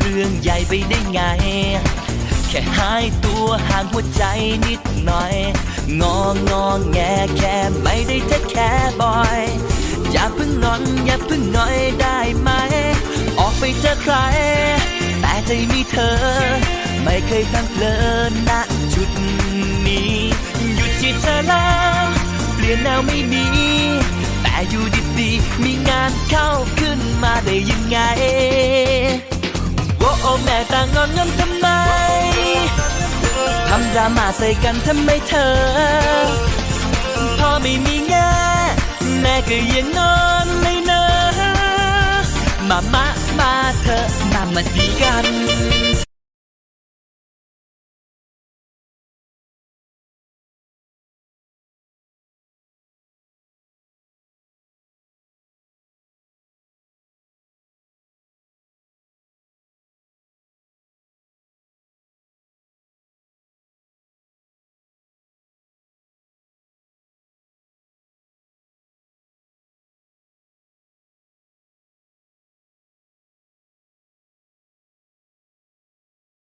เรื่องใหญ่ไปได้ไง แค่หายตัวห่างหัวใจนิดหน่อย งองงอแงแค่ไม่ได้แท้แค่บ่อย อย่าเพิ่งงอนอย่าเพิ่งน้อยได้ไหม ออกไปเจอใคร แต่ใจมีเธอ ไม่เคยตั้งเพลินณจุดนี้ หยุดที่เธอแล้ว เปลี่ยนแนวไม่มีแต่อยู่ดีๆมีงานเข้าขึ้นมาได้ยังไง แม่ต่างงอนงอนทำไม ทำดราม่าใส่กันทำไมเธอ พ่อไม่มีงานแม่ก็ยังนอนเลยเนอะมามามาเธอมามาดีกัน